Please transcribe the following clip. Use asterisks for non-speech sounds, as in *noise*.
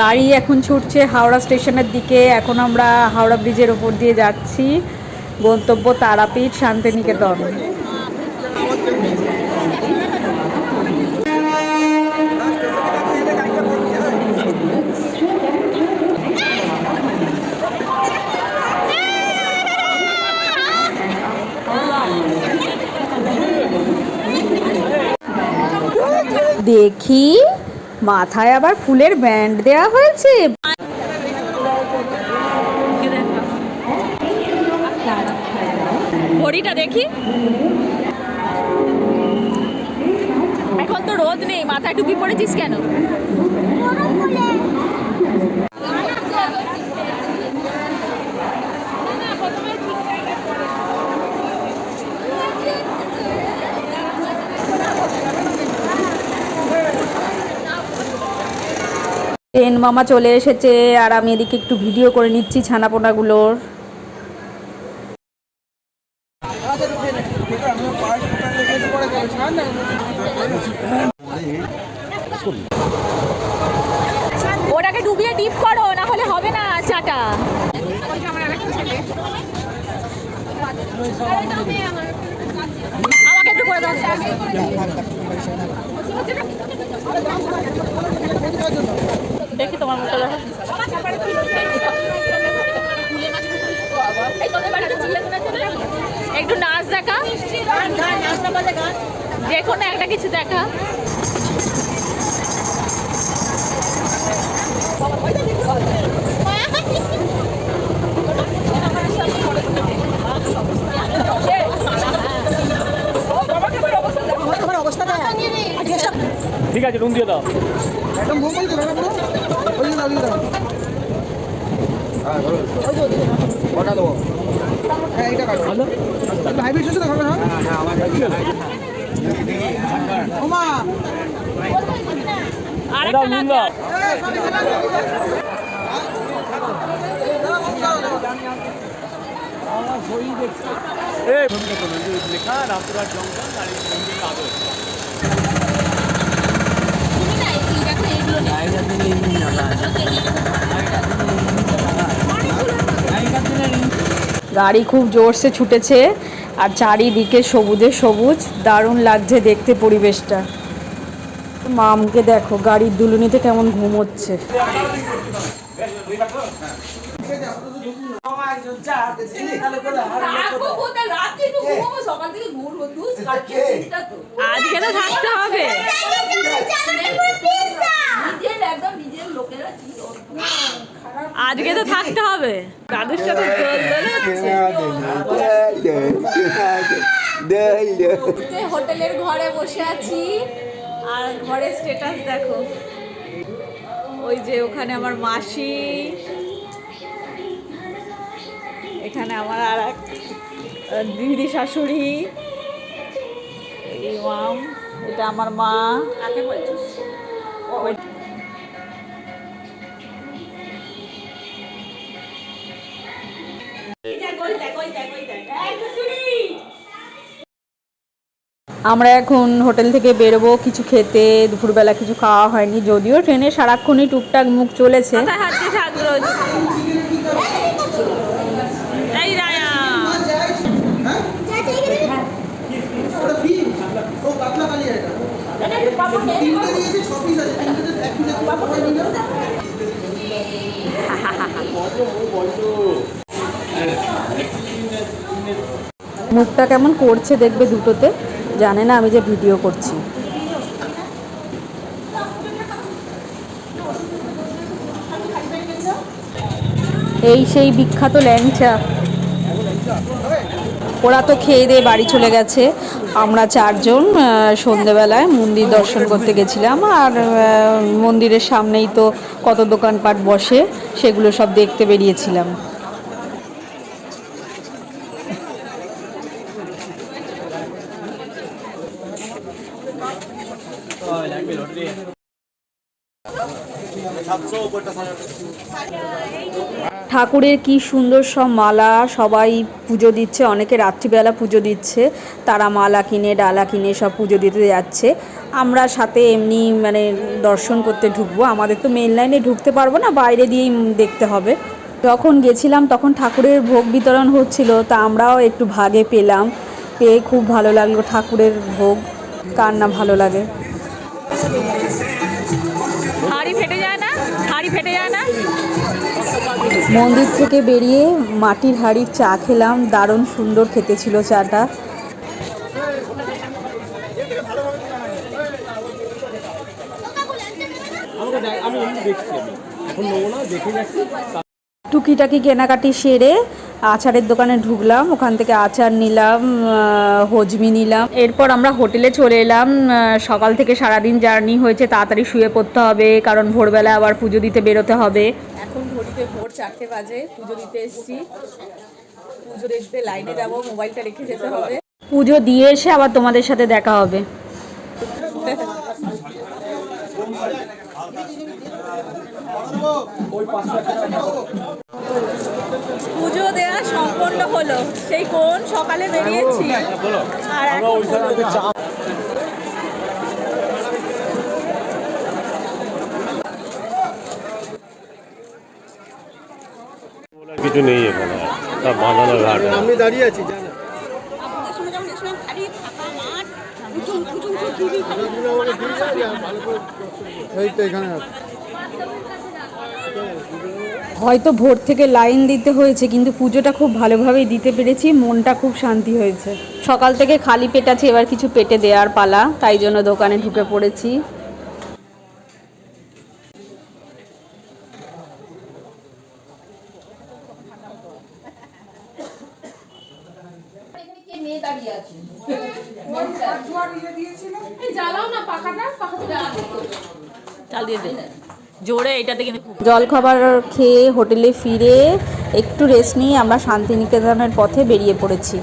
গাড়ি এখন ছুটছে হাওড়া স্টেশনের দিকে। এখন আমরা হাওড়া ব্রিজের ওপর দিয়ে যাচ্ছি। গন্তব্য তারাপীঠ শান্তিনিকেতন। দেখি মাথায় আবার ফুলের ব্যান্ড দেয়া হয়েছে। ঘড়িটা দেখি। এখন তো রোদ নেই মাথায় টুপি পড়েছিস কেন? ট্রেন মামা চলে এসেছে আর আমি এদিকে একটু ভিডিও করে নিচ্ছি ছানাপোনাগুলোর। ওটাকে ডুবিয়ে ডিপ করো না হলে হবে না চাটা। আমাকে একটু করে দাও। দেখি তোমার মুখটা দেখো। একটু নাচ দেখা। যে কোনো একটা কিছু দেখা। ঠিক আছে রুম দিয়ে দাও। একদম মোবাইল তো না পুরো ওই দাও ওই দাও কটা দেবো হ্যাঁ লেখা রামপুরহাট জংশন আর এই মন্দির আদর গাড়ি খুব জোরসে ছুটেছে আর চারিদিকে সবুজে সবুজ, দারুণ লাগছে দেখতে পরিবেশটা। মামকে দেখো, গাড়ির দুলুনিতে কেমন ঘুমোচ্ছে। আজকে তো থাকতে হবে। আজকে তো থাকতে হবে। দাদুর সাথে। হোটেলের ঘরে বসে আছি। আর ঘরের স্ট্যাটাস দেখো। ওই যে ওখানে আমার মাসি। এখানে আমার আর এক দিদি শাশুড়ি। মাম এটা আমার মা। কাকে বলছিস? আমরা এখন হোটেল থেকে বেরোবো কিছু খেতে দুপুরবেলা কিছু খাওয়া হয়নি যদিও ট্রেনে সারাক্ষণই টুকটাক মুখ চলেছে। *laughs* মুখটা কেমন করছে দেখবে দুটোতে? জানে না আমি যে ভিডিও করছি। এই সেই বিখ্যাত ল্যাংচা। ওরা তো খেয়ে দিয়ে বাড়ি চলে গেছে। আমরা চারজন সন্ধেবেলায় মন্দির দর্শন করতে গেছিলাম আর মন্দিরের সামনেই তো কত দোকানপাট বসে, সেগুলো সব দেখতে বেরিয়েছিলাম। ঠাকুরের কি সুন্দর সব মালা, সবাই পুজো দিচ্ছে, অনেকে রাত্রিবেলা পুজো দিচ্ছে, তারা মালা কিনে, ডালা কিনে সব পুজো দিতে যাচ্ছে। আমরা সাথে এমনি মানে দর্শন করতে ঢুকবো, আমাদের তো মেন লাইনে ঢুকতে পারব না, বাইরে দিয়েই দেখতে হবে। যখন গেছিলাম তখন ঠাকুরের ভোগ বিতরণ হচ্ছিল, তা আমরাও একটু ভাগে পেলাম, পেয়ে খুব ভালো লাগল ঠাকুরের ভোগ। কার না ভালো লাগে? হাড়ি ফেটে যায় না? হাড়ি ফেটে যায় না? মন্দির থেকে বেরিয়ে মাটির হাঁড়ির চা খেলাম। দারুণ সুন্দর খেতে ছিল চাটা। টুকিটাকি কেনাকাটি সেরে আচারের দোকানে ঢুকলাম ওখান থেকে আচার নিলাম হজমি নিলাম। এরপর আমরা হোটেলে চলে এলাম সকাল থেকে সারাদিন জার্নি হয়েছে তাড়াতাড়ি শুয়ে পড়তে হবে কারণ ভোরবেলা আবার পুজো দিতে বেরোতে হবে। এখন ঘড়িতে ভোর চারটে বাজে পুজো দিতে এসেছি। পুজো দেখতে লাইনে যাব মোবাইলটা রেখে যেতে হবে। পুজো দিয়ে এসে আবার তোমাদের সাথে দেখা হবে। *laughs* পুজো দেওয়া সম্পন্ন হলো। সেই কোন সকালে বেরিয়েছি। আর এখন কিছু নেই এখানে। সব বাঁধানো ঘাট। আমি দাঁড়িয়ে আছি। এই তো এখানে আছে। হয়তো ভোর থেকে লাইন দিতে হয়েছে কিন্তু পুজোটা খুব ভালোভাবেই দিতে পেরেছি মনটা খুব শান্তি হয়েছে। সকাল থেকে খালি পেট আছে এবার কিছু পেটে দেওয়ার পালা তাই জন্য দোকানে ঢুকে পড়েছি। চালিয়ে দে। জোরে এটাতে কিন্তু খুব জলখাবার খেয়ে হোটেলে ফিরে একটু রেস্ট নিয়ে আমরা শান্তিনিকেতনের পথে বেরিয়ে পড়েছি।